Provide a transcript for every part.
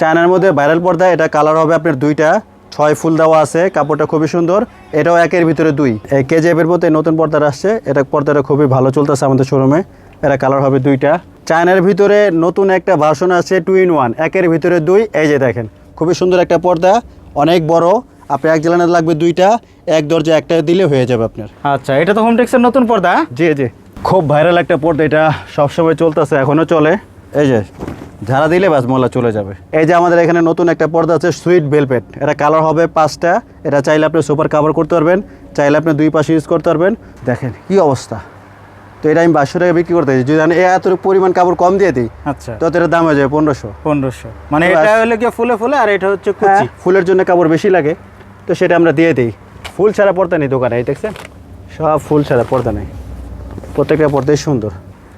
চায়নার মধ্যে ভাইরাল পর্দা এটা কালার হবে আপনার দুইটা ছয় ফুল দেওয়া আছে কাপড়টা খুবই সুন্দর এটাও একের ভিতরে দুই। এই কেজেবের মধ্যে নতুন পর্দাটা আসছে এটা পর্দাটা খুবই ভালো চলতেছে আমাদের শোরুমে এটা কালার হবে দুইটা। চায়নার ভিতরে নতুন একটা ভার্সন আছে টু ইন ওয়ান একের ভিতরে দুই এই যে দেখেন খুবই সুন্দর একটা পর্দা অনেক বড় আপনি এক জ্বালানো লাগবে দুইটা এক দরজা একটা দিলে হয়ে যাবে আপনার। আচ্ছা এটা তো হোমটেক্সের নতুন পর্দা? জি জি। খুব ভাইরাল একটা পর্দা এটা সবসময় চলতেছে এখনও চলে। এই যে ঝাড়া দিলে বাস মোলা চলে যাবে। এই যে আমাদের এখানে নতুন একটা পর্দা আছে সুইট ভেলভেট এটা কালার হবে পাঁচটা। এটা চাইলে আপনি সুপার কাভার করতে পারবেন চাইলে আপনি দুই পাশে ইউজ করতে পারবেন। দেখেন কি অবস্থা। তো এটা আমি বাইশশো টাকা বিক্রি করতে। যদি আমি এত পরিমাণ কাপড় কম দিয়ে দিই আচ্ছা। তো এটার দাম হয়ে যাবে পনেরোশো। পনেরোশো। মানে এটা হলো কি ফুলে ফুলে আর এটা হচ্ছে কুচি? ফুলের জন্য কাপড় বেশি লাগে তো সেটা আমরা দিয়ে দিই। ফুল ছাড়া পর্দা নেই দোকানে এই দেখছেন? সব ফুল ছাড়া পর্দা নেই। প্রত্যেকটা পর্দাই সুন্দর।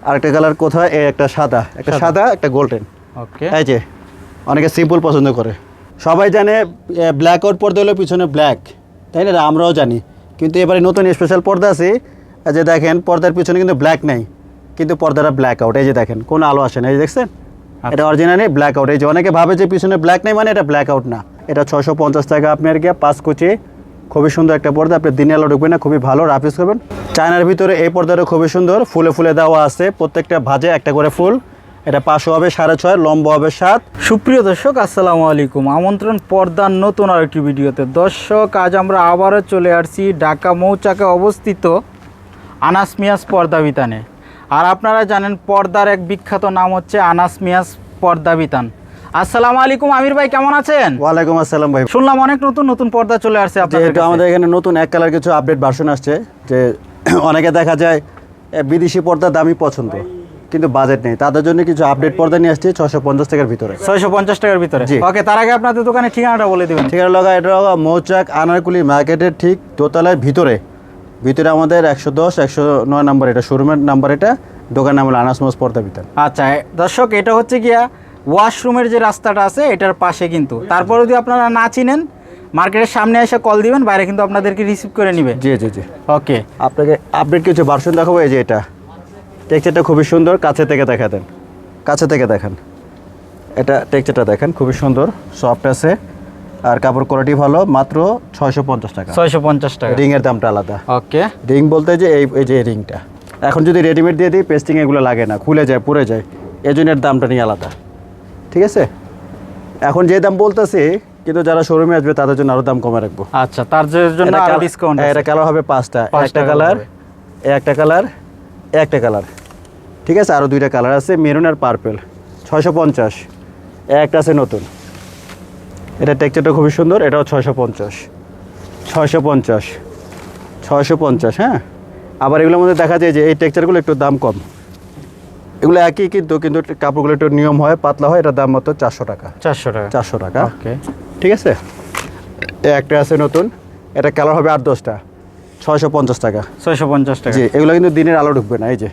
আরেকটা কালার কোথায়? এই একটা সাদা। একটা সাদা। একটা গোল্ডেন ওকে এই যে অনেকে সিম্পল পছন্দ করে। সবাই জানে ব্ল্যাক আউট পর্দা হলো পিছনে ব্ল্যাক তাই না আমরাও জানি। কিন্তু এবারে নতুন স্পেশাল পর্দা আছে। এই যে দেখেন পর্দার পিছনে কিন্তু ব্ল্যাক নাই। কিন্তু পর্দাটা ব্ল্যাক আউট এই যে দেখেন কোনো আলো আসে না। এই যে দেখছেন? এটা অরিজিনালি ব্ল্যাক আউট এই যে অনেকে ভাবে যে পিছনে ব্ল্যাক নেই মানে এটা ব্ল্যাক আউট না। এটা ছশো পঞ্চাশ টাকা আপনার গিয়ে পাঁচ কুচি খুবই সুন্দর একটা পর্দা। আপনি দিনে আলো ঢুকবেন না, খুবই ভালো রাফিস করবেন। চায়নার ভিতরে এই পর্দাটা খুবই সুন্দর, ফুলে ফুলে দেওয়া আছে, প্রত্যেকটা ভাজে একটা করে ফুল। এটা পাঁচশো হবে সাড়ে ছয়, লম্বা হবে সাত। সুপ্রিয় দর্শক, আসসালামু আলাইকুম। আমন্ত্রণ পর্দার নতুন আরেকটি ভিডিওতে। দর্শক, আজ আমরা আবারও চলে আসছি ঢাকা মৌচাকে অবস্থিত আনাস মিয়াস পর্দা বিতানে। আর আপনারা জানেন, পর্দার এক বিখ্যাত নাম হচ্ছে আনাস মিয়াস পর্দা বিতান। আসসালামু আলাইকুম আমির ভাই কেমন আছেন? ওয়ালাইকুম আসসালাম ভাই। শুনলাম অনেক নতুন নতুন পর্দা চলে আসছে আপনাদের যেহেতু আমাদের এখানে নতুন এক কালার কিছু আপডেট ভার্সন আসছে যে অনেকে দেখা যায় বিদেশি পর্দা দামি পছন্দ কিন্তু বাজেট নেই। তাদের জন্য কিছু আপডেট পর্দা নিয়ে আসছে ছশো পঞ্চাশ টাকার ভিতরে। ছয়শো পঞ্চাশ টাকার ভিতরে। জি। ওকে তার আগে আপনাদের দোকানে ঠিকানাটা বলে দিবেন। ঠিকানা লগা এটা মৌচাক আনারকুলি মার্কেটের ঠিক দোতলার ভিতরে। ভিতরে আমাদের একশো দশ একশো নয় নাম্বার এটা শোরুমের নাম্বার এটা দোকান নাম হলো আনাসমোস পর্দা বিতান আচ্ছা দর্শক এটা হচ্ছে গিয়া ওয়াশরুমের যে রাস্তাটা আছে এটার পাশে কিন্তু। তারপরে যদি আপনারা না চিনেন মার্কেটের সামনে এসে কল দিবেন বাইরে কিন্তু আপনাদেরকে রিসিভ করে নিবে। জি জি জি। ওকে আপনাকে আপডেট কিছু ভার্সন দেখাবো এই যে এটা। টেক্সচারটা খুবই সুন্দর কাছে থেকে দেখা দেন কাছে থেকে দেখান। এটা টেক্সচারটা দেখেন খুবই সুন্দর সফট আছে। আর কাপড় কোয়ালিটি ভালো মাত্র ছয়শো পঞ্চাশ টাকা। ছয়শো পঞ্চাশ টাকা। রিংয়ের দামটা আলাদা। ওকে রিং বলতে যে এই এই যে রিংটা। এখন যদি রেডিমেড দিয়ে দিই পেস্টিং এগুলো লাগে না খুলে যায় পুড়ে যায়। এর দামটা নিয়ে আলাদা। ঠিক আছে? এখন যে দাম বলতেছি কিন্তু যারা শোরুমে আসবে তাদের জন্য আরও দাম কমে রাখব। আচ্ছা তার জন্য আরও ডিসকাউন্ট হ্যাঁ, এটা কালার হবে পাঁচটা। পাঁচটা একটা কালার একটা কালার একটা কালার। ঠিক আছে আরও দুইটা কালার আছে মেরুন আর পার্পেল। ছয়শো পঞ্চাশ। একটা আছে নতুন। এটা টেক্সচারটা খুবই সুন্দর এটাও ছয়শো পঞ্চাশ। ছয়শো পঞ্চাশ। ছয়শো পঞ্চাশ হ্যাঁ? আবার এগুলোর মধ্যে দেখা যায় যে এই টেক্সচারগুলো একটু দাম কম। এগুলো একই কিন্তু কিন্তু কাপড়গুলো একটু নিয়ম হয় পাতলা হয় এটার দাম মতো চারশো টাকা। চারশো টাকা। চারশো টাকা। ওকে। ঠিক আছে? একটা আছে নতুন এটা কালার হবে আট দশটা ছয়শো পঞ্চাশ টাকা। ছয়শো পঞ্চাশ টাকা। জি এগুলো কিন্তু দিনের আলো ঢুকবে না এই যে।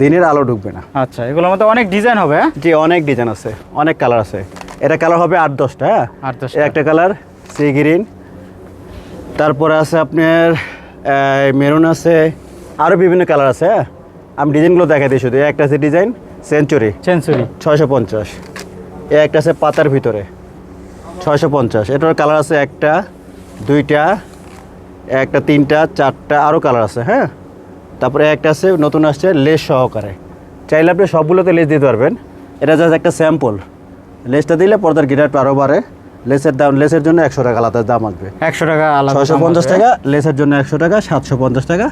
দিনের আলো ঢুকবে না। আচ্ছা এগুলোর মধ্যে অনেক ডিজাইন হবে হ্যাঁ? জি অনেক ডিজাইন আছে অনেক কালার আছে। এটা কালার হবে আট দশটা হ্যাঁ? আট দশ একটা কালার সি গ্রিন। তারপরে আছে আপনার মেরুন আছে আরও বিভিন্ন কালার আছে হ্যাঁ? আমি ডিজাইনগুলো দেখাই দিই শুধু। একটা আছে ডিজাইন সেঞ্চুরি সেঞ্চুরি ছয়শো পঞ্চাশ। এ একটা আছে পাতার ভিতরে। ছয়শো পঞ্চাশ। এটার কালার আছে একটা দুইটা একটা তিনটা চারটা আরও কালার আছে হ্যাঁ? তারপরে একটা আছে নতুন আসছে লেস সহকারে। চাইলে আপনি সবগুলোতে লেস দিতে পারবেন। এটা জাস্ট একটা স্যাম্পল লেসটা দিলে পর্দার গিটারটা আরও বাড়ে। লেসের দাম লেসের জন্য একশো টাকা আলাদা দাম আসবে। একশো টাকা আলাদা ছয়শো পঞ্চাশ টাকা লেসের জন্য একশো টাকা সাতশো পঞ্চাশ টাকা।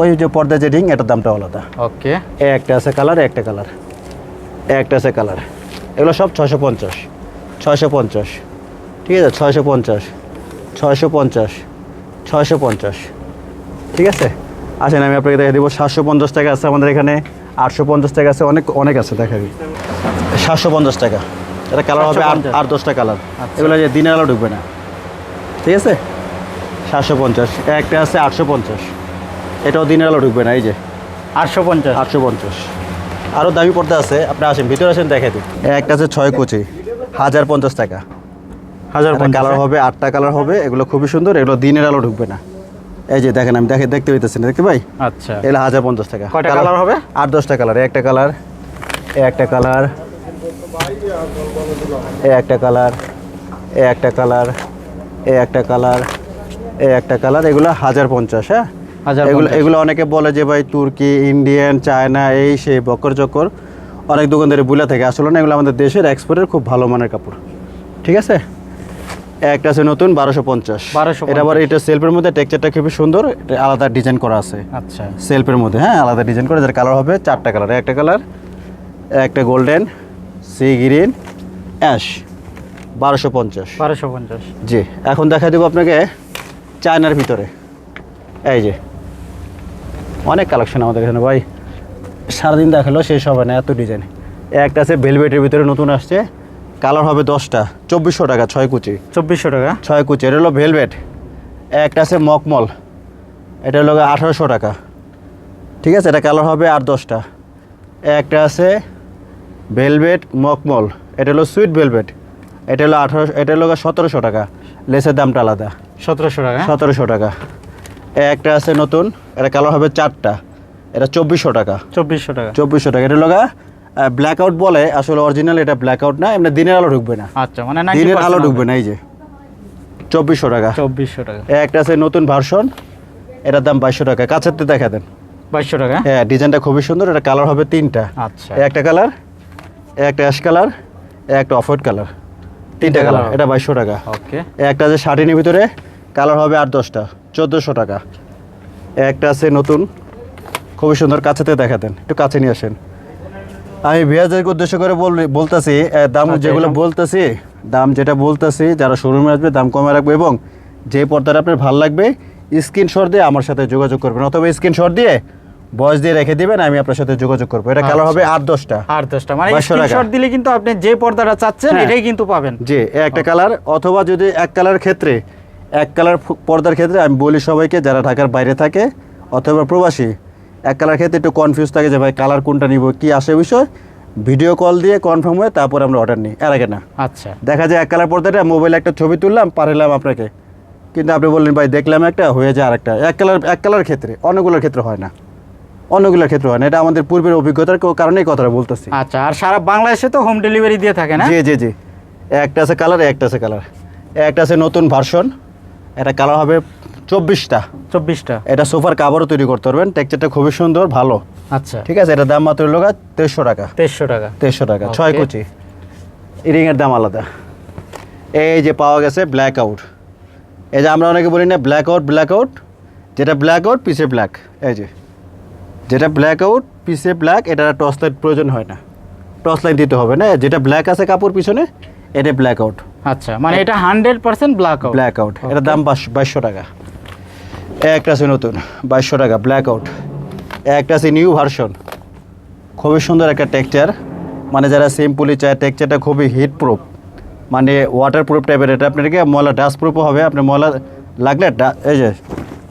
ওই যে পর্দা যে রিং এটার দামটা আলাদা। ওকে। এ একটা আছে কালার একটা কালার। এ একটা আছে কালার। এগুলো সব ছয়শো পঞ্চাশ। ছয়শো পঞ্চাশ। ঠিক আছে? ছয়শো পঞ্চাশ। ছয়শো পঞ্চাশ। ছয়শো পঞ্চাশ। ঠিক আছে? আসেন আমি আপনাকে দেখে দিব। সাতশো পঞ্চাশ টাকা আছে আমাদের এখানে। আটশো পঞ্চাশ টাকা আছে। অনেক অনেক আছে দেখা দিই। সাতশো পঞ্চাশ টাকা। এটা কালার হবে আট আট দশটা কালার। আচ্ছা। এগুলো যে দিনের আলো ঢুকবে না। ঠিক আছে? সাতশো পঞ্চাশ। একটা আছে আটশো পঞ্চাশ। এটাও দিনের আলো ঢুকবে না এই যে। আটশো পঞ্চাশ। আটশো পঞ্চাশ। আরও দামি পড়তে আছে আপনি আসেন ভিতরে আসেন দেখে দিন। একটা আছে ছয় কুচি হাজার পঞ্চাশ টাকা। হাজার কালার হবে আটটা কালার হবে এগুলো খুবই সুন্দর এগুলো দিনের আলো ঢুকবে না। এই যে দেখেন আমি দেখে দেখতে পেতেছি না দেখতে ভাই আচ্ছা। এগুলো হাজার পঞ্চাশ টাকা। কয়টা কালার হবে? আট দশটা কালার একটা কালার একটা কালার এ একটা কালার এ একটা কালার এ একটা কালার এ একটা কালার এগুলো হাজার পঞ্চাশ হ্যাঁ? এগুলো এগুলো অনেকে বলে যে ভাই তুর্কি ইন্ডিয়ান চায়না এই সেই বকর চক্কর অনেক দোকানদারি বুলা থাকে। আসলে না এগুলো আমাদের দেশের এক্সপোর্টের খুব ভালো মানের কাপড়। ঠিক আছে? একটা আছে নতুন বারোশো পঞ্চাশ। বারোশো এটা আবার এটা সেলফের মধ্যে টেক্সচারটা খুবই সুন্দর। এটা আলাদা ডিজাইন করা আছে। আচ্ছা। সেলফের মধ্যে হ্যাঁ আলাদা ডিজাইন করে যার কালার হবে চারটা কালার একটা কালার একটা গোল্ডেন সি গ্রিন অ্যাশ বারোশো পঞ্চাশ। বারোশো পঞ্চাশ। জি এখন দেখা দেবো আপনাকে চায়নার ভিতরে। এই যে অনেক কালেকশন আমাদের এখানে ভাই। সারাদিন দেখাল শেষ হবে না এত ডিজাইন একটা আছে ভেলভেটের ভিতরে নতুন আসছে। কালার হবে দশটা। চব্বিশশো টাকা ছয় কুচি। চব্বিশশো টাকা? ছয় কুচি। এটা হলো ভেলভেট একটা আছে মকমল এটা হলো আঠারোশো টাকা। ঠিক আছে? এটা কালার হবে আর দশটা। একটা আছে ভেলভেট মকমল এটা হলো সুইট ভেলভেট এটা হলো আঠারোশো এটা হলো সতেরোশো টাকা। লেসের দামটা আলাদা। সতেরোশো টাকা? সতেরোশো টাকা। একটা আছে নতুন এটা কালার হবে চারটা। এটা চব্বিশশো টাকা। চব্বিশশো টাকা। চব্বিশশো টাকা। এটা লগা ব্ল্যাক আউট বলে আসলে অরিজিনাল এটা ব্ল্যাক আউট না এমনি দিনের আলো ঢুকবে না। আচ্ছা মানে দিনের আলো ঢুকবে না এই যে। চব্বিশশো টাকা। চব্বিশশো টাকা। একটা আছে নতুন ভার্সন এটার দাম বাইশশো টাকা। কাছের তো দেখা দেন। বাইশশো টাকা? হ্যাঁ ডিজাইনটা খুবই সুন্দর এটা কালার হবে তিনটা। আচ্ছা। একটা কালার একটা অ্যাশ কালার একটা অফ হোয়াইট কালার তিনটা কালার এটা বাইশশো টাকা। ওকে একটা আছে শার্টিনের ভিতরে কালার হবে আট দশটা। চোদ্দোশো টাকা। একটা আছে নতুন। খুবই সুন্দর কাছেতে দেখা দেন একটু কাছে নিয়ে আসেন। আমি বিয়াজের উদ্দেশ্য করে বলতেছি দাম আচ্ছা, যেগুলো বলতেছি দাম যেটা বলতেছি যারা শোরুমে আসবে দাম কমে রাখব এবং যে পর্দাটা আপনার ভালো লাগবে স্ক্রিনশট দিয়ে আমার সাথে যোগাযোগ করবেন। অথবা স্ক্রিনশট দিয়ে বয়স দিয়ে রেখে দিবেন আমি আপনার সাথে যোগাযোগ করব। এটা কালার আচ্ছা। হবে আট দশটা। আট দশটা। মানে 2200 টাকা। স্ক্রিনশট দিলে কিন্তু আপনি যে পর্দাটা চাচ্ছেন হ্যাঁ। এটাই কিন্তু পাবেন। জি এ একটা কালার অথবা যদি এক কালার ক্ষেত্রে এক কালার পর্দার ক্ষেত্রে আমি বলি সবাইকে যারা ঢাকার বাইরে থাকে অথবা প্রবাসী এক কালার ক্ষেত্রে একটু কনফিউজ থাকে যে ভাই কালার কোনটা নিব কি আসে বিষয়। ভিডিও কল দিয়ে কনফার্ম হয়ে তারপর আমরা অর্ডার নিই। এর আগে না। আচ্ছা। দেখা যায় এক কালার পর্দাটা মোবাইলে একটা ছবি তুললাম পাঠালাম আপনাকে। কিন্তু আপনি বললেন ভাই দেখলাম একটা হয়ে যায় আরেকটা। এক কালার এক কালার ক্ষেত্রে অনেকগুলোর ক্ষেত্রে হয় না। অন্যগুলোর ক্ষেত্রে হয় না। এটা আমাদের পূর্বের অভিজ্ঞতার কারণেই কথাটা বলতেছি। আচ্ছা আর সারা বাংলাদেশে তো হোম ডেলিভারি দিয়ে থাকে না? জি জি জি। একটা আছে কালার একটা আছে কালার একটা আছে নতুন ভার্সন এটা কালার হবে চব্বিশটা। চব্বিশটা। এটা সোফার কাভারও তৈরি করতে পারবেন। টেক্সচারটা খুবই সুন্দর ভালো। আচ্ছা। ঠিক আছে এটার দাম মাত্র লোকা তেইশশো টাকা। তেইশশো টাকা। তেইশশো টাকা. ছয় কুচি। ইরিংয়ের দাম আলাদা। এই যে পাওয়া গেছে ব্ল্যাক আউট এই যে আমরা অনেকে বলি না ব্ল্যাক আউট ব্ল্যাক আউট যেটা ব্ল্যাক আউট পিছে ব্ল্যাক এই যে। যেটা ব্ল্যাক আউট পিছে ব্ল্যাক এটা টস লাইট প্রয়োজন হয় না। টস লাইট দিতে হবে না। যেটা ব্ল্যাক আছে কাপড় পিছনে এটা ব্ল্যাক আউট আচ্ছা মানে এটা hundred percent black out black out এটার দাম বাইশ- বাইশশো টাকা। একটা আছে নতুন বাইশশো টাকা ব্ল্যাক আউট একটা আছে নিউ ভার্সন খুবই সুন্দর একটা টেক্সচার মানে যারা সিম্পলি চায় টেক্সচারটা খুবই হিট প্রুফ মানে ওয়াটার প্রুফ টাইপের এটা আপনাকে ময়লা ডাস্ট প্রুফও হবে। আপনি ময়লা লাগলে এই যে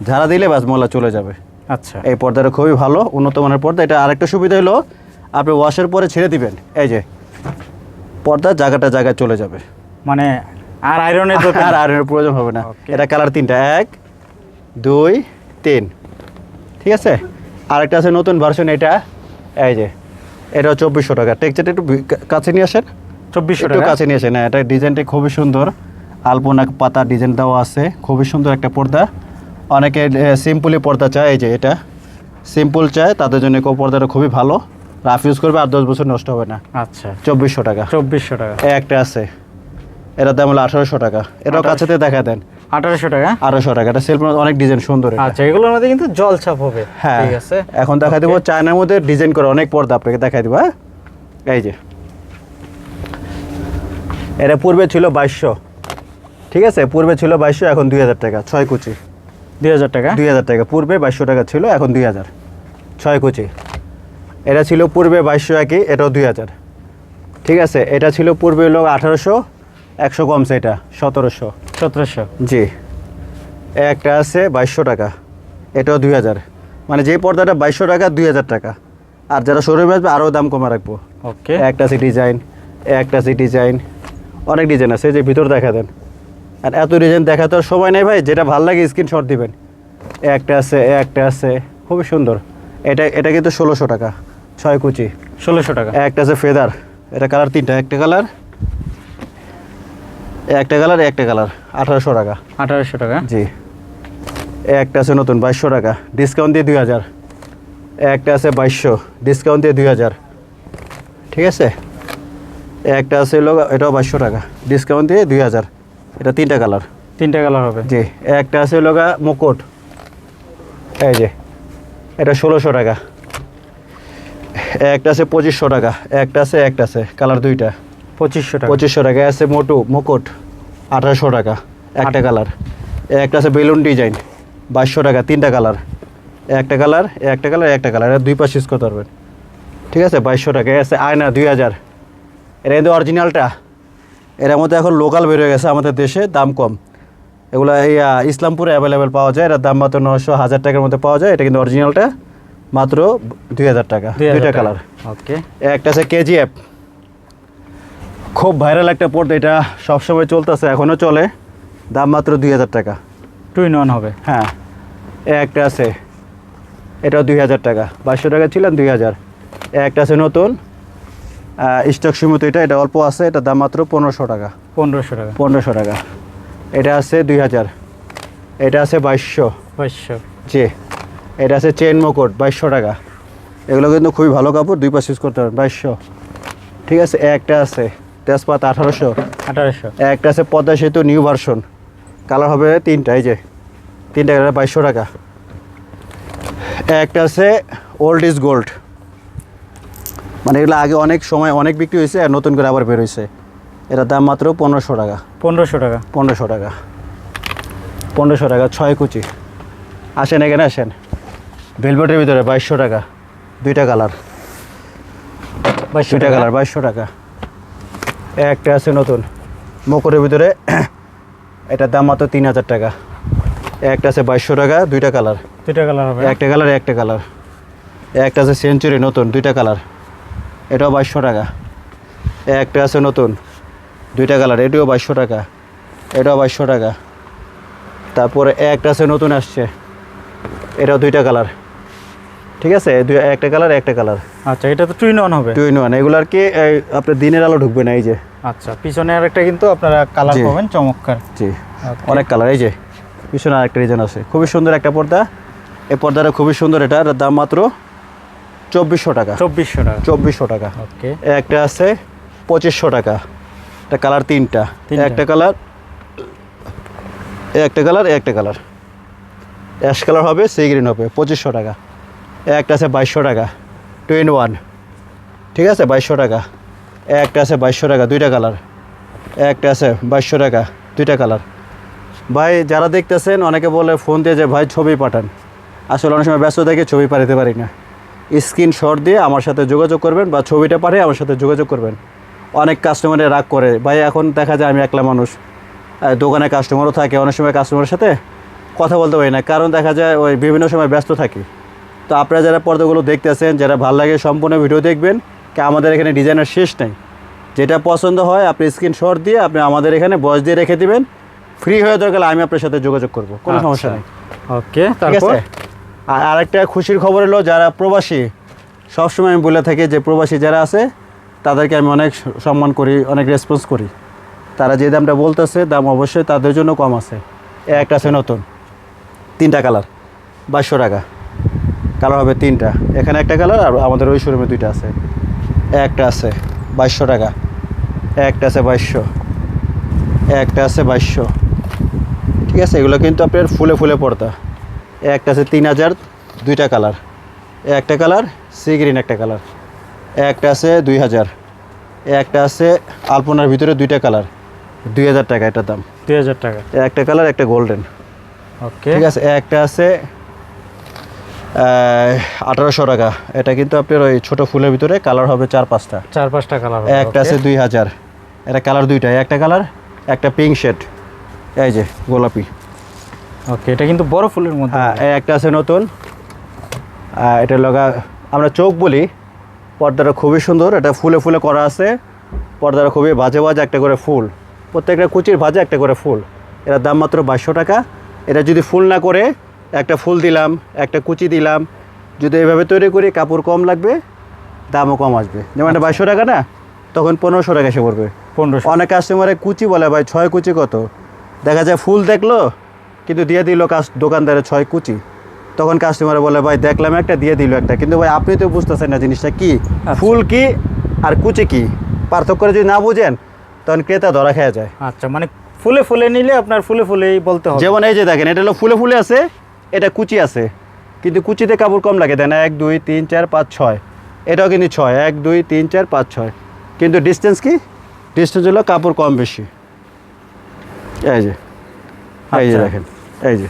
ঝাড়া দিলে বাস ময়লা চলে যাবে। আচ্ছা। এই পর্দাটা খুবই ভালো উন্নত মানের পর্দা। এটা আরেকটা সুবিধা হলো আপনি ওয়াশের পরে ছেড়ে দিবেন। এই যে পর্দা জায়গাটা জায়গায় চলে যাবে। মানে আর আয়রনের আর আয়রনের প্রয়োজন হবে না। এটা কালার তিনটা এক দুই তিন। ঠিক আছে? আরেকটা আছে নতুন ভার্সন এটা এই যে এটা চব্বিশশো টাকা। টেক্সচারটা একটু কাছে নিয়ে আসেন। চব্বিশশো টাকা? কাছে নিয়ে আসেন। হ্যাঁ এটা ডিজাইনটা খুবই সুন্দর। আলপনা পাতা ডিজাইন দেওয়া আছে। খুবই সুন্দর একটা পর্দা। অনেকে সিম্পলি পর্দা চায় এই যে এটা। সিম্পল চায় তাদের জন্য কো পর্দাটা খুবই ভালো। রাফ ইউজ করবে আর দশ বছর নষ্ট হবে না। আচ্ছা। চব্বিশশো টাকা। চব্বিশশো টাকা। একটা আছে। এটার দাম হলো আঠারোশো টাকা। এটাও 1800 কাছেতে দেখা দেন। আঠারোশো টাকা? আঠারোশো টাকা। এটা সেলফ অনেক ডিজাইন সুন্দর আচ্ছা এগুলোর মধ্যে কিন্তু জল ছাপ হবে। হ্যাঁ। ঠিক আছে। এখন দেখা দেবো চায়নার মধ্যে ডিজাইন করে অনেক পর্দা আপনাকে দেখাই দেবো হ্যাঁ? এই যে। এটা পূর্বে ছিল বাইশশো। ঠিক আছে? পূর্বে ছিল বাইশশো এখন দুই হাজার টাকা ছয় কুচি। দুই হাজার টাকা? দুই হাজার টাকা। পূর্বে বাইশশো টাকা ছিল এখন দুই হাজার। ছয় কুচি। এটা ছিল পূর্বে বাইশশো একই এটাও দুই হাজার। ঠিক আছে? এটা ছিল পূর্বে হলো আঠারোশো একশো কমছে এটা সতেরোশো। সতেরোশো? জি। একটা আছে বাইশশো টাকা এটাও দুই হাজার। মানে যে পর্দাটা বাইশশো টাকা দুই হাজার টাকা। আর যারা শোরুমে আসবে আরও দাম কমে রাখব। ওকে। একটা আছে ডিজাইন একটা আছে ডিজাইন অনেক ডিজাইন আছে যে ভিতর দেখা দেন। আর এত ডিজাইন দেখা তো আর সময় নেই ভাই যেটা ভালো লাগে স্ক্রিনশট দিবেন। এ একটা আছে এ একটা আছে খুবই সুন্দর। এটা এটা কিন্তু ষোলোশো টাকা ছয় কুচি। ষোলোশো টাকা। একটা আছে ফেদার এটা কালার তিনটা একটা কালার একটা কালার একটা কালার আঠারোশো টাকা। আঠারোশো টাকা? জি। একটা আছে নতুন বাইশশো টাকা। ডিসকাউন্ট দিয়ে দুই হাজার। একটা আছে বাইশশো ডিসকাউন্ট দিয়ে দুই হাজার। ঠিক আছে? একটা আছে হলো এটাও বাইশশো টাকা। ডিসকাউন্ট দিয়ে দুই হাজার। এটা তিনটা কালার। তিনটা কালার হবে? জি। একটা আছে হলো মুকুট। এই যে এটা ষোলোশো টাকা। একটা আছে পঁচিশশো টাকা। একটা আছে একটা আছে। কালার দুইটা। পঁচিশশো টাকা। পঁচিশশো টাকা আছে মোটু মুকুট আঠারোশো টাকা একটা কালার। একটা আছে বেলুন ডিজাইন বাইশশো টাকা তিনটা কালার। একটা কালার একটা কালার একটা কালার এটা দুই পাশ ইউজ করতে পারবেন। ঠিক আছে বাইশশো টাকা আছে আয়না দুই হাজার। এটা কিন্তু অরিজিনালটা এর মধ্যে এখন লোকাল বের হয়ে গেছে আমাদের দেশে দাম কম। এগুলো এই ইসলামপুরে অ্যাভেলেবেল পাওয়া যায় এটার দাম মাত্র নশো হাজার টাকার মধ্যে পাওয়া যায়। এটা কিন্তু অরিজিনালটা মাত্র দুই হাজার টাকা দুইটা কালার। ওকে একটা আছে কেজিএফ খুব ভাইরাল একটা পড়তে এটা সবসময় চলতেছে এখনও চলে। দাম মাত্র দুই হাজার টাকা। টু ইন ওয়ান হবে। হ্যাঁ এ একটা আছে। এটাও দুই হাজার টাকা। বাইশশো টাকা ছিলেন দুই হাজার। এ একটা আছে নতুন। স্টক সীমিত এটা এটা অল্প আছে এটা দাম মাত্র পনেরোশো টাকা। পনেরোশো টাকা। পনেরোশো টাকা। এটা আছে দুই হাজার। এটা আছে বাইশশো। বাইশশো। জি। এটা আছে চেন মকট বাইশশো টাকা। এগুলো কিন্তু খুবই ভালো কাপড় দুই পাশ ইউজ করতে পারেন বাইশশো। ঠিক আছে একটা আছে। তেজপাত আঠারোশো। আঠারোশো। একটা আছে পদ্মা সেতু নিউ ভার্সন। কালার হবে তিনটা এই যে। তিনটা কালার বাইশশো টাকা। একটা আছে ওল্ড ইজ গোল্ড মানে এগুলো আগে অনেক সময় অনেক বিক্রি হয়েছে আর নতুন করে আবার বের হয়েছে। এটার দাম মাত্র পনেরোশো টাকা। পনেরোশো টাকা। পনেরোশো টাকা। পনেরোশো টাকা ছয় কুচি। আসেন এখানে আসেন। ভেলভেটের ভিতরে বাইশশো টাকা। দুইটা কালার। বাইশশো দুইটা কালার বাইশশো টাকা। একটা আছে নতুন। মকরের ভিতরে এটার দাম মাত্র তিন হাজার টাকা। একটা আছে বাইশশো টাকা দুইটা কালার। দুইটা কালার হবে। একটা কালার একটা কালার। একটা আছে সেঞ্চুরি নতুন দুইটা কালার। এটাও বাইশশো টাকা। একটা আছে নতুন দুইটা কালার এটাও বাইশশো টাকা। এটাও বাইশশো টাকা। তারপরে একটা আছে নতুন আসছে। এটাও দুইটা কালার। ঠিক আছে? একটা কালার একটা কালার আচ্ছা এটা তো টু ইন ওয়ান হবে। টু ইন ওয়ান এগুলো আর কি আপনার দিনের আলো ঢুকবে না এই যে? আচ্ছা পিছনে আর একটা কিন্তু আপনারা কালার পাবেন চমৎকার। জি অনেক কালার এই যে। পিছনে আরেকটা রিজন আছে। খুবই সুন্দর একটা পর্দা। এই পর্দাটা খুবই সুন্দর এটা এটার দাম মাত্র চব্বিশশো টাকা। চব্বিশশো টাকা। চব্বিশশো টাকা। ওকে একটা আছে পঁচিশশো টাকা। একটা কালার তিনটা। একটা কালার একটা কালার একটা কালার অ্যাশ কালার হবে সি গ্রিন হবে পঁচিশশো টাকা। একটা আছে বাইশশো টাকা টু ইন ওয়ান ঠিক আছে? বাইশশো টাকা। একটা আছে বাইশশো টাকা, দুইটা কালার একটা আছে বাইশশো টাকা, দুইটা কালার ভাই, যারা দেখতেছেন, অনেকে বলে ফোন দিয়ে যে, ভাই, ছবি পাঠান। আসলে অনেক সময় ব্যস্ত থেকে ছবি পাঠাতে পারি না। স্ক্রিন শট দিয়ে আমার সাথে যোগাযোগ করবেন বা ছবিটা পাঠিয়ে আমার সাথে যোগাযোগ করবেন। অনেক কাস্টমারে রাগ করে। ভাই, এখন দেখা যায় আমি একলা মানুষ। দোকানে কাস্টমারও থাকে, অনেক সময় কাস্টমারের সাথে কথা বলতে পারি না। কারণ দেখা যায় ওই বিভিন্ন সময় ব্যস্ত থাকি। তো আপনারা যারা পর্দাগুলো দেখতেছেন যারা ভালো লাগে সম্পূর্ণ ভিডিও দেখবেন কি আমাদের এখানে ডিজাইনের শেষ নেই। যেটা পছন্দ হয় আপনি স্ক্রিনশট দিয়ে আপনি আমাদের এখানে বয়স দিয়ে রেখে দিবেন। ফ্রি হয়ে দরকার আমি আপনার সাথে যোগাযোগ করব। কোনো সমস্যা নেই। ওকে ঠিক তারপর? আছে আর আরেকটা খুশির খবর হলো যারা প্রবাসী সবসময় আমি বলে থাকি যে প্রবাসী যারা আছে তাদেরকে আমি অনেক সম্মান করি অনেক রেসপন্স করি। তারা যে দামটা বলতেছে দাম অবশ্যই তাদের জন্য কম আছে। একটা আছে নতুন। তিনটা কালার বাইশশো টাকা। কালার হবে তিনটা। এখানে একটা কালার আর আমাদের ওই শোরুমে দুইটা আছে। একটা আছে বাইশশো টাকা। একটা আছে বাইশশো। একটা আছে বাইশশো। ঠিক আছে এগুলো কিন্তু আপনার ফুলে ফুলে পড়তা একটা আছে তিন হাজার দুইটা কালার। একটা কালার সি গ্রিন একটা কালার। একটা আছে দুই হাজার। একটা আছে আলপনার ভিতরে দুইটা কালার। দুই হাজার টাকা এটার দাম। দুই হাজার টাকা। একটা কালার একটা গোল্ডেন ওকে ঠিক আছে একটা আছে আঠারোশো টাকা। এটা কিন্তু আপনার ওই ছোটো ফুলের ভিতরে কালার হবে চার পাঁচটা। চার পাঁচটা কালার একটা আছে দুই হাজার। এটা কালার দুইটা একটা কালার একটা পিঙ্ক শেড এই যে গোলাপি। ওকে এটা কিন্তু বড় ফুলের মধ্যে হ্যাঁ একটা আছে নতুন। এটা লগা আমরা চোখ বলি পর্দাটা খুবই সুন্দর। এটা ফুলে ফুলে করা আছে। পর্দাটা খুবই বাজে বাজে একটা করে ফুল। প্রত্যেকটা কুচির ভাজে একটা করে ফুল। এটার দাম মাত্র বাইশশো টাকা। এটা যদি ফুল না করে একটা ফুল দিলাম একটা কুচি দিলাম। যদি এভাবে তৈরি করি কাপড় কম লাগবে দামও কম আসবে। যেমন এটা বাইশশো টাকা না তখন পনেরোশো টাকা এসে পড়বে। পনেরোশো। অনেক কাস্টমারে কুচি বলে ভাই ছয় কুচি কত? দেখা যায় ফুল দেখল কিন্তু দিয়ে দিল কাজ দোকানদারে ছয় কুচি। তখন কাস্টমারে বলে ভাই দেখলাম একটা দিয়ে দিল একটা। কিন্তু ভাই আপনি তো বুঝতেছেন না জিনিসটা কি? ফুল কি আর কুচি কি? পার্থক্য যদি না বুঝেন তখন ক্রেতা ধরা খেয়ে যায়। আচ্ছা মানে ফুলে ফুলে নিলে আপনার ফুলে ফুলেই বলতে হবে। যেমন এই যে দেখেন এটা হলো ফুলে ফুলে আছে এটা কুচি আছে কিন্তু কুচিতে কাপড় কম লাগে দেন এক দুই তিন চার পাঁচ ছয়। এটাও কিন্তু ছয় এক দুই তিন চার পাঁচ ছয়। কিন্তু ডিস্টেন্স কি? ডিস্টেন্স হলো কাপড় কম বেশি। এই যে এই যে আচ্ছা। দেখেন এই যে।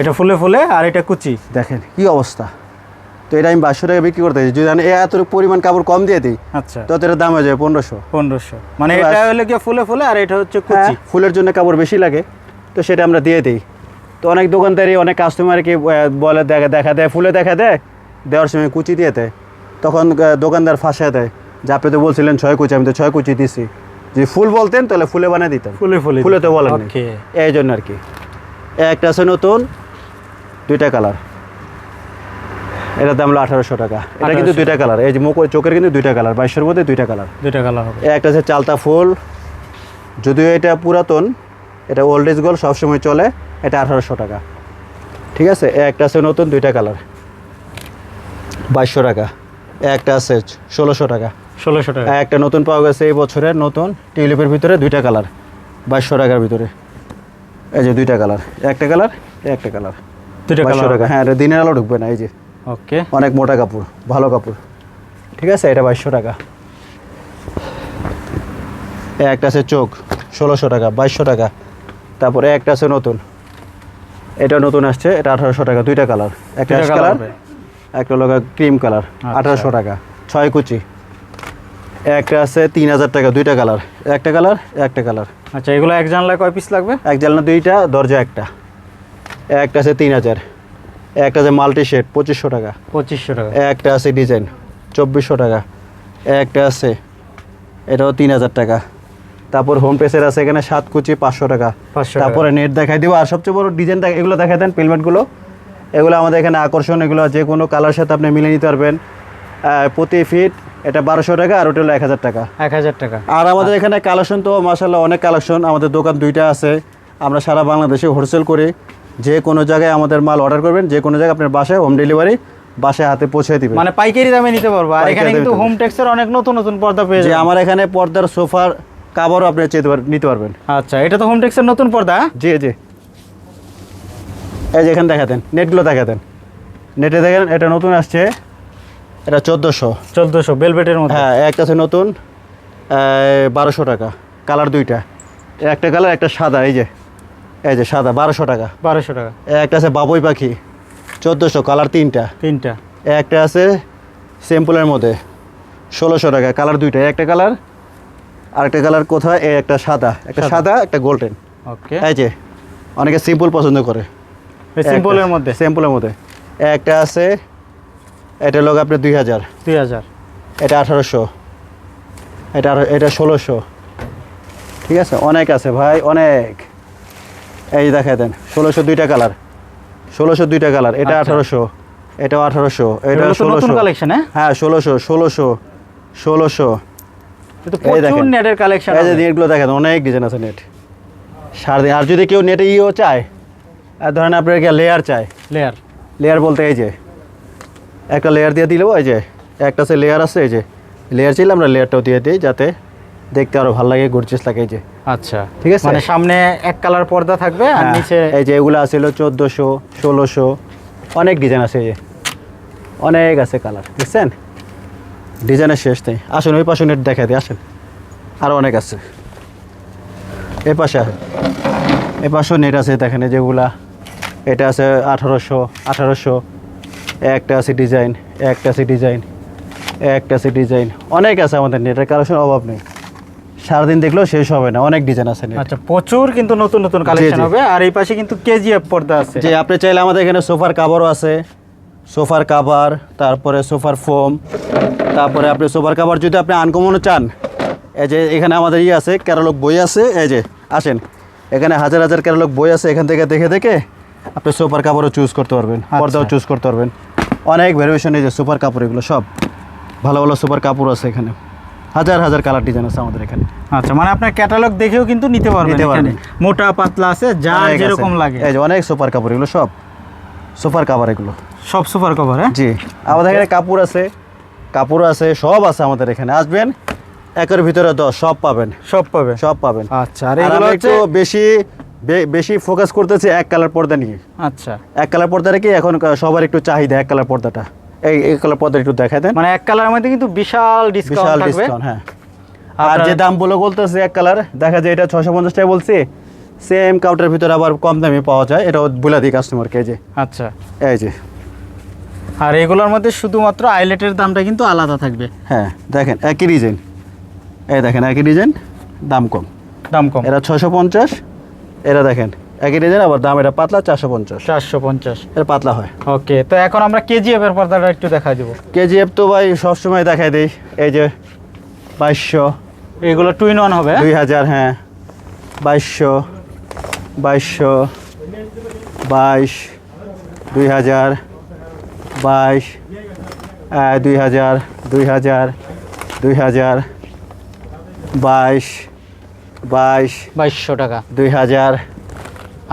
এটা ফুলে ফুলে আর এটা কুচি। দেখেন কি অবস্থা। তো এটা আমি বাইশশো টাকা বিক্রি করতে যদি আমি এত পরিমাণ কাপড় কম দিয়ে দিই আচ্ছা। তো এটার দাম হয়ে যাবে পনেরোশো। পনেরোশো। মানে এটা হলো গিয়ে ফুলে ফুলে আর এটা হচ্ছে হ্যাঁ, কুচি। ফুলের জন্য কাপড় বেশি লাগে। তো সেটা আমরা দিয়ে দিই। তো অনেক দোকানদারি অনেক কাস্টমারকে বলে দেখা দেখা দেয় ফুলে দেখা দেয় দেওয়ার সময় কুচি দিয়ে দেয়। তখন দোকানদার ফাঁসায় দেয় যে আপনি তো বলছিলেন ছয় কুচি আমি তো ছয় কুচি দিছি। যদি ফুল বলতেন তাহলে ফুলে বানিয়ে দিতাম ফুলে ফুলে ফুলে তো বলেন এই জন্য আর কি। একটা আছে নতুন দুইটা কালার। এটার দাম হলো আঠারোশো টাকা। এটা কিন্তু দুইটা কালার। এই যে মুখ চোখের কিন্তু দুইটা কালার বাইশের মধ্যে দুইটা কালার। দুইটা কালার একটা আছে চালতা ফুল। যদিও এটা পুরাতন এটা ওল্ড এজ গোল্ড সবসময় চলে এটা আঠারোশো টাকা। ঠিক আছে? একটা আছে নতুন দুইটা কালার। বাইশশো টাকা। একটা আছে ষোলোশো টাকা। ষোলোশো টাকা। একটা নতুন পাওয়া গেছে এই বছরের নতুন টিউলিপের ভিতরে দুইটা কালার। বাইশশো টাকার ভিতরে। এই যে দুইটা কালার। একটা কালার একটা কালার। দুইটা বাইশশো কালার। টাকা। হ্যাঁ এটা দিনের আলো ঢুকবে না এই যে। ওকে। অনেক মোটা কাপড় ভালো কাপড়। ঠিক আছে? এটা বাইশশো টাকা। একটা আছে চোখ ষোলোশো টাকা বাইশশো টাকা। তারপরে একটা আছে নতুন। এটা নতুন আসছে এটা আঠারোশো টাকা দুইটা কালার। একটা কালার একটা হলো ক্রিম কালার। আঠারোশো টাকা ছয় কুচি। একটা আছে তিন হাজার টাকা দুইটা কালার। একটা কালার একটা কালার। আচ্ছা এগুলো এক জানলায় কয় পিস লাগবে? এক জানলা দুইটা দরজা একটা। একটা আছে তিন হাজার। একটা আছে মাল্টি শেড পঁচিশশো টাকা। পঁচিশশো টাকা। একটা আছে ডিজাইন চব্বিশশো টাকা। একটা আছে এটাও তিন হাজার টাকা। তারপর হোম পেসের আছে এখানে সাত কুচি পাঁচশো টাকা। তারপরে নেট দেখাই দিব। আর সবচেয়ে বড় ডিজাইন এগুলো দেখাই দেন পেলমেন্টগুলো এগুলো আমাদের এখানে আকর্ষণ এগুলো যে কোনো কালার সাথে আপনি মিলে নিতে পারবেন। প্রতি ফিট এটা বারোশো টাকা আর ওটা হলো এক হাজার টাকা। এক হাজার টাকা। আর আমাদের এখানে কালেকশন তো মাসাল্লাহ অনেক কালেকশন আমাদের দোকান দুইটা আছে। আমরা সারা বাংলাদেশে হোলসেল করি। যে কোনো জায়গায় আমাদের মাল অর্ডার করবেন যে কোনো জায়গায় আপনার বাসায় হোম ডেলিভারি বাসায় হাতে পৌঁছে দিবেন। মানে পাইকারি দামে নিতে পারব। আর এখানে কিন্তু হোম টেক্সের অনেক নতুন নতুন পর্দা পেয়ে যে যাবেন। আমার এখানে পর্দার সোফার কাভারও আপনি চেতে নিতে পারবেন। আচ্ছা এটা তো হোম টেক্সের নতুন পর্দা? জি জি। এই যে এখানে দেখাতেন নেটগুলো দেখাতেন নেটে দেখেন এটা নতুন আসছে। এটা চোদ্দোশো। চোদ্দোশো বেলভেটের মধ্যে? হ্যাঁ একটা আছে নতুন বারোশো টাকা কালার দুইটা। একটা কালার একটা সাদা এই যে। এই যে সাদা বারোশো টাকা। বারোশো টাকা। একটা আছে বাবুই পাখি চোদ্দোশো কালার তিনটা। তিনটা। একটা আছে সিম্পলের মধ্যে ষোলোশো টাকা কালার দুইটা। একটা কালার আরেকটা কালার কোথায়? এই একটা সাদা। একটা সাদা। একটা গোল্ডেন। ওকে। এই যে অনেকে সিম্পল পছন্দ করে। সিম্পলের মধ্যে? সিম্পলের মধ্যে। একটা আছে এটা লোক আপনার দুই হাজার। দুই হাজার। এটা আঠারোশো। এটা এটা ষোলোশো। ঠিক আছে? অনেক আছে ভাই অনেক। এই দেখা দেন ষোলোশো দুইটা কালার। ষোলোশো দুইটা কালার। এটা আচ্ছা। আঠারোশো এটাও আঠারোশো এটা ষোলোশো। কালেকশন হ্যাঁ? হ্যাঁ ষোলোশো ষোলোশো ষোলোশো। কিন্তু প্রচুর নেটের কালেকশন এই যে নেটগুলো দেখেন অনেক ডিজাইন আছে নেট। সারাদিন আর যদি কেউ নেটে ইও চায় আর ধরেন আপনার লেয়ার চায় লেয়ার লেয়ার বলতে এই যে একটা লেয়ার দিয়ে দিলেও এই যে একটা আছে লেয়ার আছে এই যে লেয়ার চাইলে আমরা লেয়ারটাও দিয়ে দিই যাতে দেখতে আরও ভালো লাগে গর্জিয়াস লাগে এই যে। আচ্ছা। ঠিক আছে। মানে সামনে এক কালার পর্দা থাকবে আর হ্যাঁ, নিচে এই যে এগুলো আছে হলো চোদ্দোশো ষোলোশো অনেক ডিজাইন আছে এই যে। অনেক আছে কালার বুঝছেন ডিজাইনের শেষ নেই। আসুন ওই পাশে নেট দেখা দিই আসেন। আরও অনেক আছে। এ পাশে আসেন। এ পাশেও নেট আছে দেখেন যেগুলা। এটা আছে আঠারোশো আঠারোশো। একটা আছে ডিজাইন একটা আছে ডিজাইন একটা আছে ডিজাইন অনেক আছে আমাদের নেটের কালেকশন অভাব নেই। সারাদিন দেখলেও শেষ হবে না অনেক ডিজাইন আছে আচ্ছা প্রচুর কিন্তু নতুন নতুন কালেকশন হবে আর এই পাশে কিন্তু কেজিএফ পর্দা আছে। যে আপনি চাইলে আমাদের এখানে সোফার কাভারও আছে। সোফার কাভার তারপরে সোফার ফোম তারপরে আপনি সোফার কাভার যদি আপনি আনকমনও চান এই যে এখানে আমাদের ইয়ে আছে ক্যাটালগ বই আছে এই যে আসেন। এখানে হাজার হাজার ক্যাটালগ বই আছে এখান থেকে দেখে দেখে আপনি সোফার কাভারও চুজ করতে পারবেন পর্দাও চুজ করতে পারবেন। অনেক ভ্যারিয়েশন এই যে সুপার কাপড় এগুলো সব ভালো ভালো সুপার কাপড় আছে এখানে। হাজার হাজার কালার ডিজাইন আছে আমাদের এখানে। আচ্ছা মানে আপনার ক্যাটালগ দেখেও কিন্তু নিতে পারবেন নিতে পারবেন। মোটা পাতলা আছে যা যেরকম লাগে। এই যে অনেক সুপার কাপড় এগুলো সব সুপার কাভার এগুলো। সব সুপার কভার হ্যাঁ? জি। আমাদের এখানে কাপড় আছে কাপড় আছে সব আছে আমাদের এখানে। আসবেন একের ভিতরে দশ সব পাবেন। সব পাবেন সব পাবেন। আচ্ছা আর এগুলো একটু বেশি বেশি ফোকাস করতেছি এক কালার পর্দা নিয়ে। আচ্ছা। এক কালার পর্দা রেখে এখন সবার একটু চাহিদা এক কালার পর্দাটা। এই এক কালার পর্দা একটু দেখাই দেন। মানে এক কালার মধ্যে কিন্তু বিশাল বিশাল ডিসকাউন্ট থাকবে। ডিসকাউন্ট হ্যাঁ। আর যে দাম বলে বলতেছে এক কালার দেখা যায় এটা ছশো পঞ্চাশ টাকা বলছি সেম কাউন্টার ভিতরে আবার কম দামে পাওয়া যায় এটা বলে দিই কাস্টমারকে এই যে। আচ্ছা। এই যে। আর এগুলোর মধ্যে শুধুমাত্র আইলেটের দামটা কিন্তু আলাদা থাকবে। হ্যাঁ দেখেন একই ডিজাইন। এই দেখেন একই ডিজাইন দাম কম। দাম কম। এরা ছশো পঞ্চাশ এরা দেখেন একই ডিজাইন আবার দাম এটা পাতলা চারশো পঞ্চাশ। চারশো পঞ্চাশ। এটা পাতলা হয়। ওকে তো এখন আমরা কেজিএফ এর পর্দাটা একটু দেখা দিব। কেজিএফ তো ভাই সবসময় দেখাই দিই। এই যে বাইশশো। এগুলো টুইন ওয়ান হবে? দুই হাজার হ্যাঁ। বাইশশো বাইশশো বাইশ দুই হাজার বাইশ দুই হাজার দুই হাজার দুই হাজার বাইশ বাইশ বাইশশো টাকা। দুই হাজার।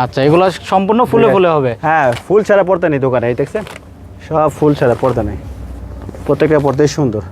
আচ্ছা এগুলো সম্পূর্ণ ফুলে ফুলে হবে? হ্যাঁ ফুল ছাড়া পড়তে নেই দোকানে এই দেখছেন? সব ফুল ছাড়া পড়তে নেই। প্রত্যেকটা পড়তেই সুন্দর।